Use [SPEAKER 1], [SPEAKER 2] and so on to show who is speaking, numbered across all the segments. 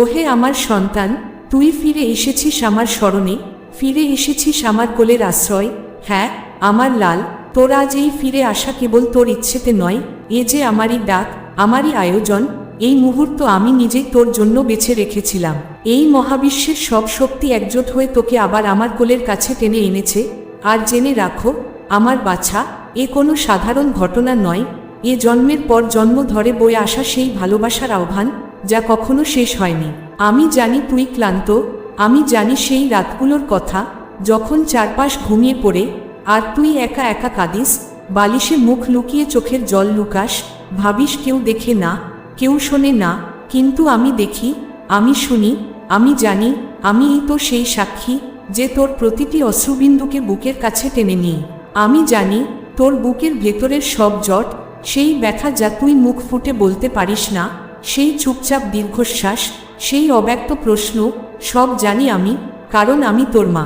[SPEAKER 1] ওহে আমার সন্তান, তুই ফিরে এসেছিস আমার স্মরণে, ফিরে এসেছিস আমার কোলের আশ্রয়। হ্যাঁ আমার লাল, তোর আজ এই ফিরে আসা কেবল তোর ইচ্ছেতে নয়, এ যে আমারই ডাক, আমারই আয়োজন, এই মুহূর্ত আমি নিজেই তোর জন্য বেছে রেখেছিলাম। এই মহাবিশ্বের সব শক্তি একজোট হয়ে তোকে আবার আমার কোলের কাছে টেনে এনেছে। আর জেনে রাখো, আমার বাছা, এ কোনো সাধারণ ঘটনা নয়, এ জন্মের পর জন্ম ধরে বয়ে আসা সেই ভালোবাসার আহ্বান যা কখনো শেষ হয়নি। আমি জানি তুই ক্লান্ত, আমি জানি সেই রাতগুলোর কথা, যখন চারপাশ ঘুমিয়ে পড়ে, আর তুই একা একা কাঁদিস, বালিশে মুখ লুকিয়ে চোখের জল লুকাস, ভাবিস কেউ দেখে না, কেউ শোনে না, কিন্তু আমি দেখি, আমি শুনি, আমি জানি, আমি তো সেই সাক্ষী, যে তোর প্রতিটি অশ্রুবিন্দুকে বুকের কাছে টেনে নিই আমি জানি, তোর বুকের ভেতরের সব জট, সেই ব্যথা যা তুই মুখ ফুটে বলতে পারিস না সেই চুপচাপ দীর্ঘশ্বাস, সেই অব্যক্ত প্রশ্ন, সব জানি আমি, কারণ আমি তোর মা।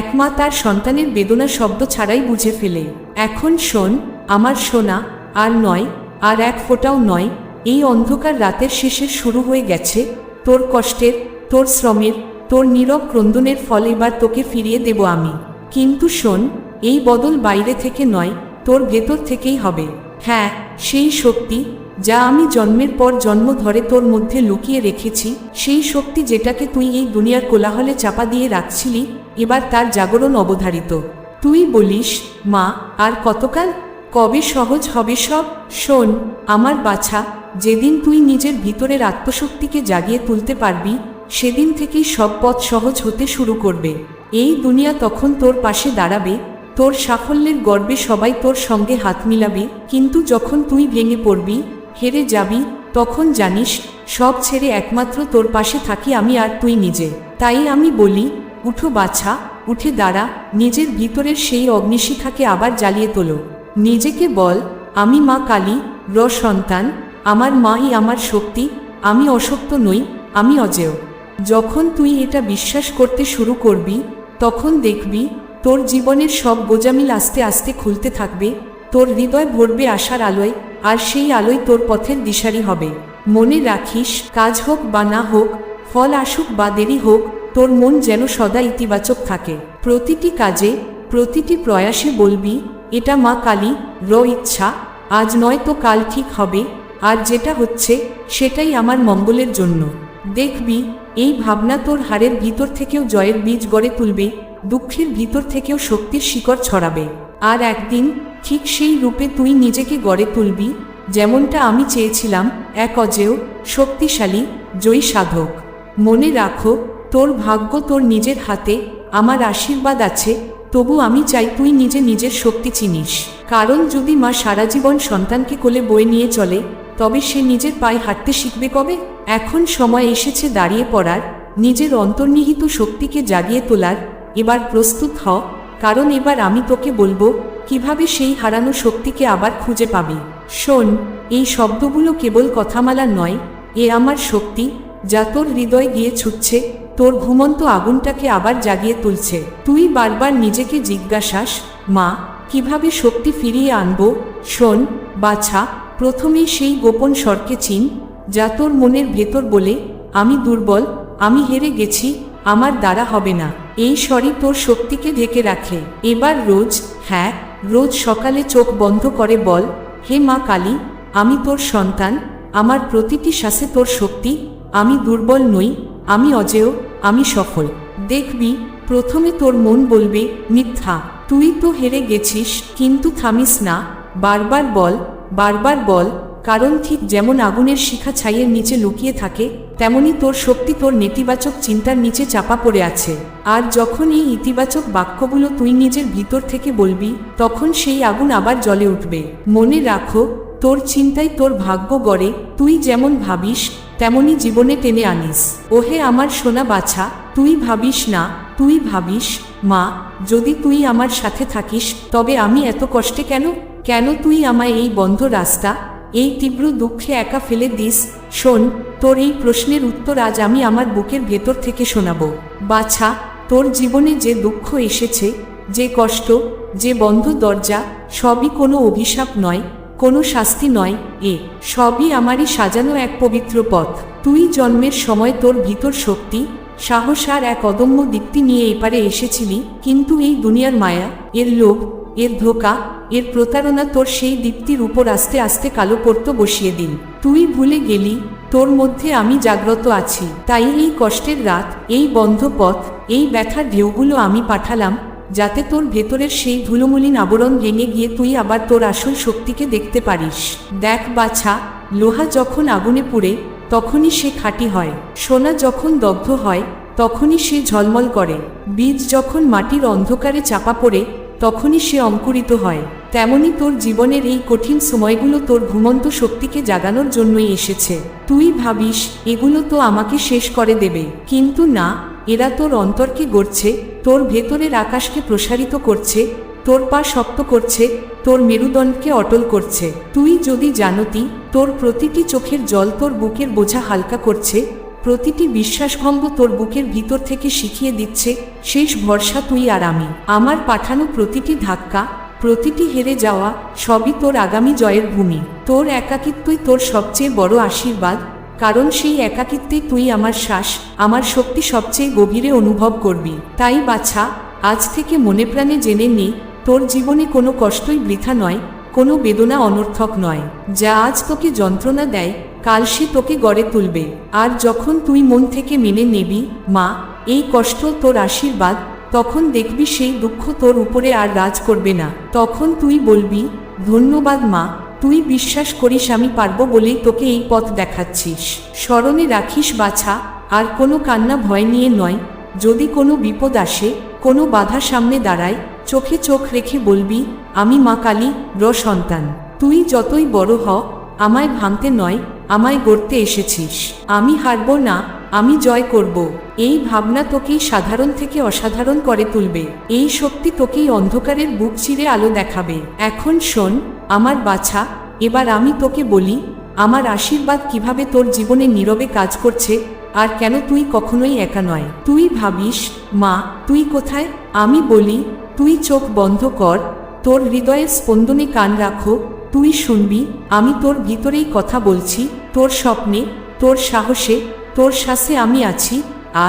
[SPEAKER 1] এক মা তার সন্তানের বেদনা শব্দ ছাড়াই বুঝে ফেলে। এখন শোন, আমার সোনা, আর নয়, আর এক ফোঁটাও নয়, এই অন্ধকার রাতের শেষে শুরু হয়ে গেছে, তোর কষ্টের, তোর শ্রমের, তোর নীরব ক্রন্দনের ফল এবার তোকে ফিরিয়ে দেব আমি। কিন্তু শোন, এই বদল বাইরে থেকে নয়, তোর ভেতর থেকেই হবে। হ্যাঁ সেই শক্তি যা আমি জন্মের পর জন্ম ধরে তোর মধ্যে লুকিয়ে রেখেছি, সেই শক্তি যেটাকে তুই এই দুনিয়ার কোলাহলে চাপা দিয়ে রাখছিলি, এবার তার জাগরণ অবধারিত। তুই বলিস, মা, আর কতকাল? কবে সহজ হবে সব? শোন, আমার বাছা, যেদিন তুই নিজের ভিতরের আত্মশক্তিকে জাগিয়ে তুলতে পারবি, সেদিন থেকেই সব পথ সহজ হতে শুরু করবে। এই দুনিয়া তখন তোর পাশে দাঁড়াবে, তোর সাফল্যের গর্বে সবাই তোর সঙ্গে হাত মিলাবে, কিন্তু যখন তুই ভেঙে পড়বি হেরে যাবি, তখন জানিস, সব ছেড়ে একমাত্র তোর পাশে থাকি আমি আর তুই নিজে। তাই আমি বলি, উঠো বাছা, উঠে দাঁড়া, নিজের ভিতরের সেই অগ্নিশিখাকে আবার জ্বালিয়ে তোলো। নিজেকে বল, আমি মা কালী, র সন্তান, আমার মাই আমার শক্তি, আমি অশক্ত নই, আমি অজেয়। যখন তুই এটা বিশ্বাস করতে শুরু করবি, তখন দেখবি, তোর জীবনের সব গোজামিল আস্তে আস্তে খুলতে থাকবে তোর হৃদয় ভরবে আশার আলোয়, আর সেই আলোয় তোর পথের দিশারি হবে। মনে রাখিস, কাজ হোক বা না হোক, ফল আসুক বা দেরি হোক, তোর মন যেন সদা ইতিবাচক থাকে। প্রতিটি কাজে, প্রতিটি প্রয়াসে বলবি, এটা মা কালী, র ইচ্ছা, আজ নয় তো কাল ঠিক হবে, আর যেটা হচ্ছে, সেটাই আমার মঙ্গলের জন্য। দেখবি, এই ভাবনা তোর হাড়ের ভিতর থেকেও জয়ের বীজ গড়ে তুলবে, দুঃখের ভিতর থেকেও শক্তির শিকড় ছড়াবে। আর একদিন ঠিক সেই রূপে তুই নিজেকে গড়ে তুলবি, যেমনটা আমি চেয়েছিলাম, এক অজেয়, শক্তিশালী, জয়ী সাধক। মনে রাখো, তোর ভাগ্য তোর নিজের হাতে, আমার আশীর্বাদ আছে, তবু আমি চাই তুই নিজে নিজের শক্তি চিনিস। কারণ যদি মা সারা জীবন সন্তানকে কোলে বয়ে নিয়ে চলে, তবে সে নিজের পায়ে হাঁটতে শিখবে কবে? এখন সময় এসেছে দাঁড়িয়ে পড়ার, নিজের অন্তর্নিহিত শক্তিকে জাগিয়ে তোলার। এবার প্রস্তুত হ, কারণ এবার আমি তোকে বলব কীভাবে সেই হারানো শক্তিকে আবার খুঁজে পাবি? শোন, এই শব্দগুলো কেবল কথামালা নয়, এ আমার শক্তি, যা তোর হৃদয় গিয়ে ছুটছে, তোর ঘুমন্ত আগুনটাকে আবার জাগিয়ে তুলছে। তুই বারবার নিজেকে জিজ্ঞাসাস, মা, কীভাবে শক্তি ফিরিয়ে আনব? শোন, বাছা, প্রথমেই সেই গোপন স্বরকে চিন, যা তোর মনের ভেতর বলে, আমি দুর্বল, আমি হেরে গেছি, আমার দ্বারা হবে না। এই স্বরই তোর শক্তিকে ঢেকে রাখে। এবার রোজ হ্যাঁ রোজ সকালে চোখ বন্ধ করে বল, হে মা কালী, আমি তোর সন্তান, আমার প্রতিটি শ্বাসে তোর শক্তি, আমি দুর্বল নই, আমি অজেয়, আমি সফল। দেখবি, প্রথমে তোর মন বলবে, মিথ্যা, তুই তো হেরে গেছিস, কিন্তু থামিস না, বারবার বল বারবার বল কারণ ঠিক যেমন আগুনের শিখা ছাইয়ের নিচে লুকিয়ে থাকে, তেমনি তোর শক্তি তোর নেতিবাচক চিন্তার নিচে চাপা পড়ে আছে। আর যখন এই ইতিবাচক বাক্যগুলো তুই নিজের ভিতর থেকে বলবি, তখন সেই আগুন আবার জলে উঠবে। মনে রাখো, তোর চিন্তাই তোর ভাগ্য গড়ে, তুই যেমন ভাবিস, তেমনি জীবনে টেনে আনিস। ওহে আমার সোনা বাছা, তুই ভাবিস না, তুই ভাবিস, মা, যদি তুই আমার সাথে থাকিস, তবে আমি এত কষ্টে কেন? কেন তুই আমায় এই বন্ধ রাস্তা এই তীব্র দুঃখে একা ফেলে দিস। শোন, তোর এই প্রশ্নের উত্তর আজ আমি আমার বুকের ভেতর থেকে শোনাবো। বাছা, তোর জীবনে যে দুঃখ এসেছে, যে কষ্ট, যে বন্ধ দরজা, সবই কোনো অভিশাপ নয়, কোনো শাস্তি নয়, এ সবই আমারই সাজানো এক পবিত্র পথ। তুই জন্মের সময় তোর ভিতর শক্তি, সাহস আর এক অদম্য দীপ্তি নিয়ে এপারে এসেছিলি, কিন্তু এই দুনিয়ার মায়া, এর লোভ এর ধোকা, এর প্রতারণা তোর সেই দীপ্তির উপর আস্তে আস্তে কালো পড়তো বসিয়ে দিন তুই ভুলে গেলি, তোর মধ্যে আমি জাগ্রত আছি। তাই এই কষ্টের রাত, এই বন্ধ পথ, এই ব্যথার ঢেউগুলো আমি পাঠালাম, যাতে তোর ভেতরের সেই ধুলোমলিন আবরণ ভেঙে গিয়ে তুই আবার তোর আসল শক্তিকে দেখতে পারিস। দেখ বাছা, লোহা যখন আগুনে পুড়ে, তখনই সে খাঁটি হয়। সোনা যখন দগ্ধ হয়, তখনই সে ঝলমল করে। বীজ যখন মাটির অন্ধকারে চাপা পড়ে তখনই সে অঙ্কুরিত হয়। তেমনি তোর জীবনের এই কঠিন সময়গুলো তোর ঘুমন্ত শক্তিকে জাগানোর জন্যই এসেছে। তুই ভাবিস, এগুলো তো আমাকে শেষ করে দেবে। কিন্তু না, এরা তোর অন্তরকে গড়ছে, তোর ভেতরের আকাশকে প্রসারিত করছে, তোর পা শক্ত করছে, তোর মেরুদণ্ডকে অটল করছে। তুই যদি জানতি, তোর প্রতিটি চোখের জল তোর বুকের বোঝা হালকা করছে প্রতিটি বিশ্বাসভঙ্গ তোর বুকের ভিতর থেকে শিখিয়ে দিচ্ছে, শেষ ভরসা তুই আর আমি। আমার পাঠানো প্রতিটি ধাক্কা, প্রতিটি হেরে যাওয়া, সবই তোর আগামী জয়ের ভূমি। তোর একাকিত্বই তোর সবচেয়ে বড় আশীর্বাদ, কারণ সেই একাকিত্বেই তুই আমার শ্বাস, আমার শক্তি সবচেয়ে গভীরে অনুভব করবি। তাই বাছা, আজ থেকে মনে প্রাণে জেনে নে, তোর জীবনে কোনো কষ্টই বৃথা নয়, কোনো বেদনা অনর্থক নয়। যা আজ তোকে যন্ত্রণা দেয় কাল সে তোকে গড়ে তুলবে। আর যখন তুই মন থেকে মেনে নেবি, মা, এই কষ্ট তোর আশীর্বাদ, তখন দেখবি সেই দুঃখ তোর উপরে আর রাজ করবে না। তখন তুই বলবি, ধন্যবাদ মা, তুই বিশ্বাস করিস আমি পারব বলেই তোকে এই পথ দেখাচ্ছিস। স্মরণে রাখিস বাছা, আর কোনো কান্না ভয় নিয়ে নয়। যদি কোনো বিপদ আসে, কোনো বাধা সামনে দাঁড়ায়, চোখে চোখ রেখে বলবি, আমি মা কালী, র সন্তান। তুই যতই বড় হ, আমায় ভাঙতে নয় আমায় গড়তে এসেছিস। আমি হারব না, আমি জয় করব। এই ভাবনা তোকেই সাধারণ থেকে অসাধারণ করে তুলবে। এই শক্তি তোকেই অন্ধকারের বুক চিরে আলো দেখাবে। এখন শোন, আমার বাছা, এবার আমি তোকে বলি, আমার আশীর্বাদ কীভাবে তোর জীবনে নীরবে কাজ করছে, আর কেন তুই কখনোই একা নয়। তুই ভাবিস, মা, তুই কোথায়? আমি বলি, তুই চোখ বন্ধ কর, তোর হৃদয়ের স্পন্দনে কান রাখো তুই শুনবি, আমি তোর ভিতরেই কথা বলছি, তোর স্বপ্নে, তোর সাহসে, তোর শ্বাসে আমি আছি,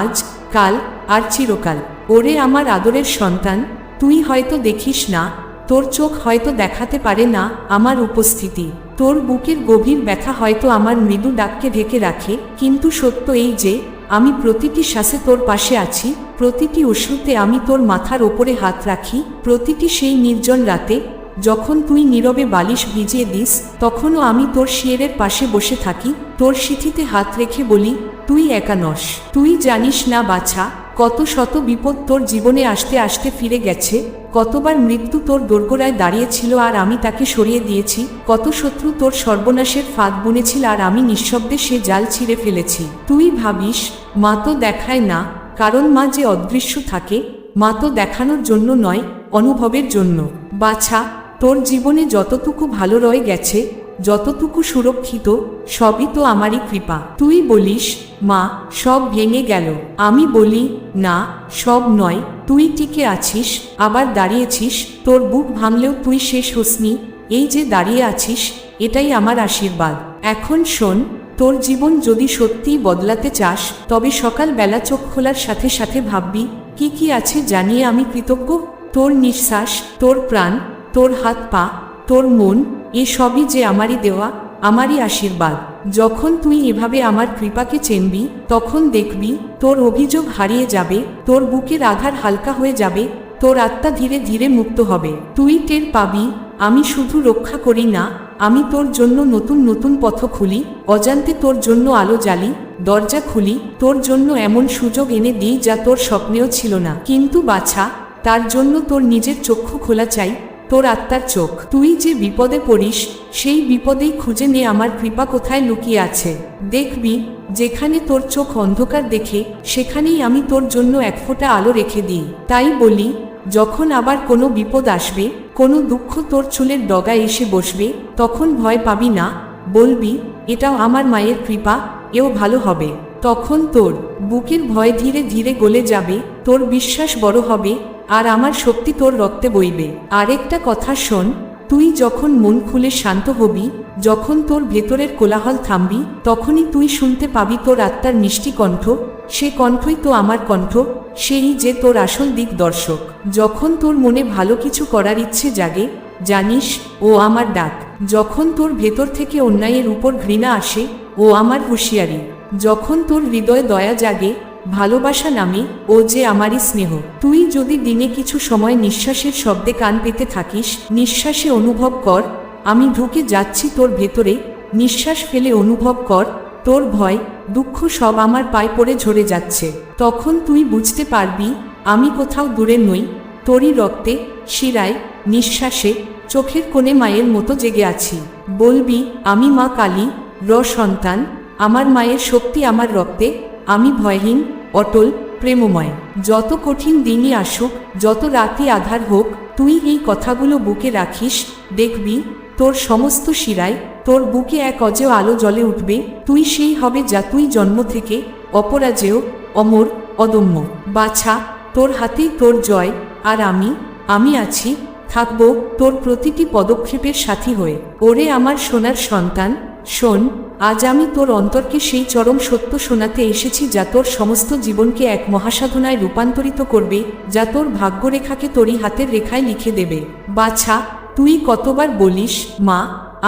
[SPEAKER 1] আজ, কাল, আর চিরকাল। ওরে আমার আদরের সন্তান, তুই হয়তো দেখিস না, তোর চোখ হয়তো দেখাতে পারে না আমার উপস্থিতি। তোর বুকের গভীর ব্যথা হয়তো আমার মৃদু ডাককে ঢেকে রাখে, কিন্তু সত্য এই যে, আমি প্রতিটি শ্বাসে তোর পাশে আছি, প্রতিটি অশ্রুতে আমি তোর মাথার ওপরে হাত রাখি, প্রতিটি সেই নির্জন রাতে যখন তুই নীরবে বালিশ ভিজিয়ে দিস, তখনও আমি তোর শিয়েরের পাশে বসে থাকি, তোর সিথিতে হাত রেখে বলি, তুই একা নস। তুই জানিস না বাছা, কত শত বিপদ তোর জীবনে আসতে আসতে ফিরে গেছে, কতবার মৃত্যু তোর দোরগোড়ায় দাঁড়িয়েছিল আর আমি তাকে সরিয়ে দিয়েছি, কত শত্রু তোর সর্বনাশের ফাঁদ বুনেছিল আর আমি নিঃশব্দে সে জাল ছিঁড়ে ফেলেছি। তুই ভাবিস, মা তো দেখায় না, কারণ মা যে অদৃশ্য থাকে, মা তো দেখানোর জন্য নয়, অনুভবের জন্য। বাছা তোর জীবনে যতটুকু ভালো রয়ে গেছে, যতটুকু সুরক্ষিত, সবই তো আমারই কৃপা। তুই বলিস, মা, সব ভেঙে গেল। আমি বলি, না, সব নয়। তুই টিকে আছিস, আবার দাঁড়িয়েছিস, তোর বুক ভাঙলেও তুই শেষ হোসনি। এই যে দাঁড়িয়ে আছিস, এটাই আমার আশীর্বাদ। এখন শোন, তোর জীবন যদি সত্যিই বদলাতে চাস, তবে সকালবেলা চোখ খোলার সাথে সাথে ভাববি, কি কি আছে জানিয়ে আমি কৃতজ্ঞ? তোর নিঃশ্বাস, তোর প্রাণ তোর হাত পা, তোর মন, এ সবই যে আমারই দেওয়া, আমারই আশীর্বাদ। যখন তুই এভাবে আমার কৃপাকে চেনবি, তখন দেখবি, তোর অভিযোগ হারিয়ে যাবে, তোর বুকের আধার হালকা হয়ে যাবে, তোর আত্মা ধীরে ধীরে মুক্ত হবে। তুই টের পাবি, আমি শুধু রক্ষা করি না, আমি তোর জন্য নতুন নতুন পথ খুলি, অজান্তে তোর জন্য আলো জ্বালি, দরজা খুলি, তোর জন্য এমন সুযোগ এনে দিই যা তোর স্বপ্নেও ছিল না। কিন্তু বাছা, তার জন্য তোর নিজের চক্ষু খোলা চাই তোর আত্মার চোখ। তুই যে বিপদে পড়িস, সেই বিপদেই খুঁজে নে আমার কৃপা কোথায় লুকিয়ে আছে। দেখবি, যেখানে তোর চোখ অন্ধকার দেখে, সেখানেই আমি তোর জন্য এক ফোঁটা আলো রেখে দিই। তাই বলি, যখন আবার কোনো বিপদ আসবে, কোনো দুঃখ তোর চুলের ডগায় এসে বসবে, তখন ভয় পাবি না। বলবি, এটাও আমার মায়ের কৃপা, এও ভালো হবে। তখন তোর বুকের ভয় ধীরে ধীরে গলে যাবে, তোর বিশ্বাস বড় হবে আর আমার শক্তি তোর রক্তে বইবে। আরেকটা কথা শোন, তুই যখন মন খুলে শান্ত হবি, যখন তোর ভেতরের কোলাহল থামবি, তখনই তুই শুনতে পাবি তোর আত্মার মিষ্টি কণ্ঠ, সে কণ্ঠই তো আমার কণ্ঠ, সেই যে তোর আসল দিক দর্শক। যখন তোর মনে ভালো কিছু করার ইচ্ছে জাগে, জানিস, ও আমার ডাক। যখন তোর ভেতর থেকে অন্যায়ের উপর ঘৃণা আসে, ও আমার হুঁশিয়ারি। যখন তোর হৃদয় দয়া জাগে ভালোবাসা নামে, ও যে আমারই স্নেহ। তুই যদি দিনে কিছু সময় নিঃশ্বাসের শব্দে কান পেতে থাকিস, নিঃশ্বাসে অনুভব কর, আমি ঢুকে যাচ্ছি তোর ভেতরে, নিঃশ্বাস ফেলে অনুভব কর, তোর ভয়, দুঃখ সব আমার পায়ে পড়ে ঝরে যাচ্ছে। তখন তুই বুঝতে পারবি, আমি কোথাও দূরে নই, তোরই রক্তে, শিরায়, নিঃশ্বাসে, চোখের কোণে মায়ের মতো জেগে আছি। বলবি, আমি মা কালী, র সন্তান, আমার মায়ের শক্তি আমার রক্তে আমি ভয়হীন, অটল, প্রেমময়। যত কঠিন দিনই আসুক, যত রাতি আধার হোক, তুই এই কথাগুলো বুকে রাখিস, দেখবি, তোর সমস্ত শিরায়, তোর বুকে এক অজেয় আলো জ্বলে উঠবে, তুই সেই হবে যা তুই জন্ম থেকে, অপরাজেয়, অমর, অদম্য। বাছা, তোর হাতেই তোর জয়, আর আমি আমি আছি, থাকব তোর প্রতিটি পদক্ষেপের সাথী হয়ে। ওরে আমার সোনার সন্তান, শোন আজ আমি তোর অন্তরকে সেই চরম সত্য শোনাতে এসেছি যা তোর সমস্ত জীবনকে এক মহাসাধনায় রূপান্তরিত করবে, যা তোর ভাগ্যরেখাকে তোরই হাতের রেখায় লিখে দেবে। বাছা, তুই কতবার বলিস, মা,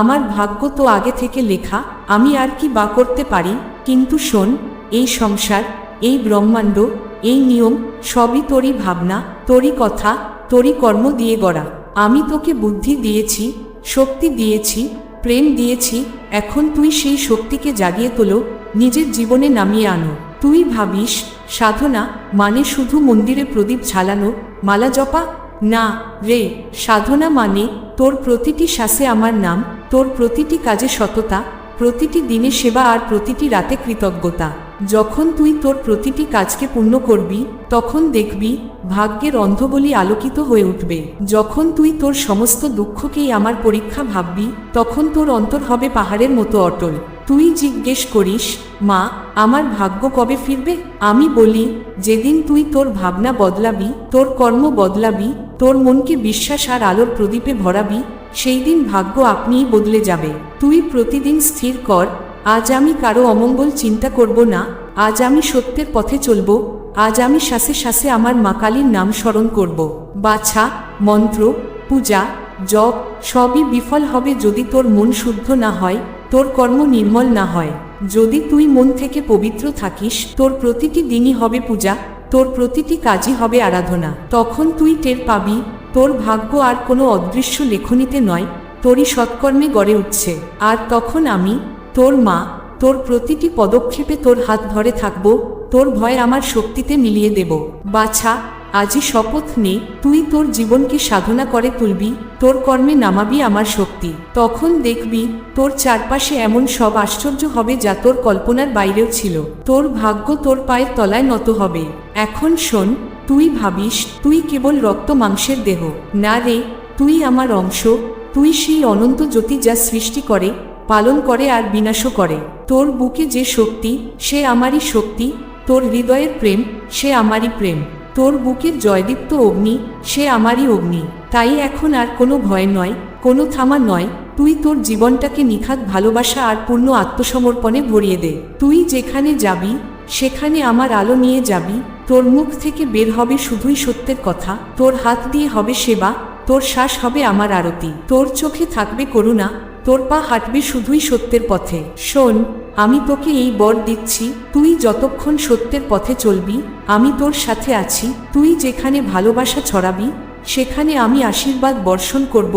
[SPEAKER 1] আমার ভাগ্য তো আগে থেকে লেখা, আমি আর কি বা করতে পারি? কিন্তু শোন, এই সংসার, এই ব্রহ্মাণ্ড, এই নিয়ম, সবই তোরই ভাবনা, তোরই কথা, তোরই কর্ম দিয়ে গড়া। আমি তোকে বুদ্ধি দিয়েছি, শক্তি দিয়েছি প্রেম দিয়েছি, এখন তুই সেই শক্তিকে জাগিয়ে তোলো, নিজের জীবনে নামিয়ে আনো। তুই ভাবিস, সাধনা মানে শুধু মন্দিরে প্রদীপ ঝালানো, মালা জপা? না রে, সাধনা মানে তোর প্রতিটি শ্বাসে আমার নাম, তোর প্রতিটি কাজে সততা, প্রতিটি দিনে সেবা আর প্রতিটি রাতে কৃতজ্ঞতা। যখন তুই তোর প্রতিটি কাজকে পূর্ণ করবি, তখন দেখবি ভাগ্যের অন্ধবলি আলোকিত হয়ে উঠবে। যখন তুই তোর সমস্ত দুঃখকেই আমার পরীক্ষা ভাববি, তখন তোর অন্তর হবে পাহাড়ের মতো অটল। তুই জিজ্ঞেস করিস, মা, আমার ভাগ্য কবে ফিরবে? আমি বলি, যেদিন তুই তোর ভাবনা বদলাবি, তোর কর্ম বদলাবি, তোর মনকে বিশ্বাস আর আলোর প্রদীপে ভরাবি, সেই দিন ভাগ্য আপনিই বদলে যাবে। তুই প্রতিদিন স্থির কর আজ আমি কারও অমঙ্গল চিন্তা করব না, আজ আমি সত্যের পথে চলব, আজ আমি শ্বাসে শ্বাসে আমার মা কালীর নাম স্মরণ করব। বাছা, মন্ত্র, পূজা, জপ সবই বিফল হবে যদি তোর মন শুদ্ধ না হয়, তোর কর্ম নির্মল না হয়। যদি তুই মন থেকে পবিত্র থাকিস, তোর প্রতিটি দিনই হবে পূজা, তোর প্রতিটি কাজই হবে আরাধনা। তখন তুই টের পাবি, তোর ভাগ্য আর কোনো অদৃশ্য লেখনীতে নয়, তোরই সৎকর্মে গড়ে উঠছে। আর তখন আমি তোর মা, তোর প্রতিটি পদক্ষেপে তোর হাত ধরে থাকব, তোর ভয় আমার শক্তিতে মিলিয়ে দেব। বাছা, আজই শপথ নে, তুই তোর জীবনকে সাধনা করে তুলবি, তোর কর্মে নামাবি আমার শক্তি। তখন দেখবি, তোর চারপাশে এমন সব আশ্চর্য হবে যা তোর কল্পনার বাইরেও ছিল। তোর ভাগ্য তোর পায়ের তলায় নত হবে। এখন শোন, তুই ভাবিস, তুই কেবল রক্ত মাংসের দেহ। না রে, তুই আমার অংশ, তুই সেই অনন্ত জ্যোতি যা সৃষ্টি করে পালন করে আর বিনাশও করে। তোর বুকে যে শক্তি, সে আমারই শক্তি, তোর হৃদয়ের প্রেম, সে আমারই প্রেম। তোর বুকের জয়দীপ্ত অগ্নি, সে আমারই অগ্নি। তাই এখন আর কোনো ভয় নয়, কোনো থামা নয়, তুই তোর জীবনটাকে নিখাত ভালোবাসা আর পূর্ণ আত্মসমর্পণে ভরিয়ে দে। তুই যেখানে যাবি, সেখানে আমার আলো নিয়ে যাবি। তোর মুখ থেকে বের হবে শুধুই সত্যের কথা। তোর হাত দিয়ে হবে সেবা, তোর শ্বাস হবে আমার আরতি। তোর চোখে থাকবে করুণা তোর পা হাঁটবে শুধুই সত্যের পথে। শোন, আমি তোকে এই বর দিচ্ছি, তুই যতক্ষণ সত্যের পথে চলবি, আমি তোর সাথে আছি, তুই যেখানে ভালোবাসা ছড়াবি, সেখানে আমি আশীর্বাদ বর্ষণ করব,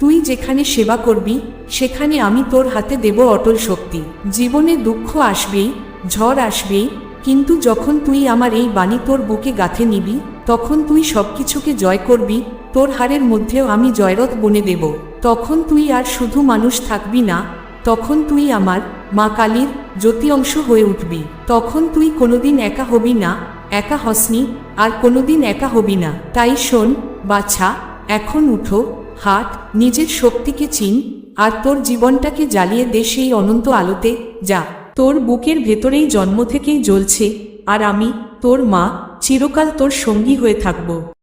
[SPEAKER 1] তুই যেখানে সেবা করবি, সেখানে আমি তোর হাতে দেব অটল শক্তি। জীবনে দুঃখ আসবেই, ঝড় আসবেই, কিন্তু যখন তুই আমার এই বাণী তোর বুকে গাঁথে নিবি, তখন তুই সবকিছুকে জয় করবি, তোর হারের মধ্যেও আমি জয়রথ বনে দেব। তখন তুই আর শুধু মানুষ থাকবি না, তখন তুই আমার, মা কালীর জ্যোতি অংশ হয়ে উঠবি। তখন তুই কোনোদিন একা হবি না, একা হসনি, আর কোনোদিন একা হবি না। তাই শোন, বাছা, এখন উঠো, হাট, নিজের শক্তিকে চিন, আর তোর জীবনটাকে জ্বালিয়ে দে সেই অনন্ত আলোতে, যা। তোর বুকের ভেতরেই জন্ম থেকেই জ্বলছে, আর আমি, তোর মা, চিরকাল তোর সঙ্গী হয়ে থাকব।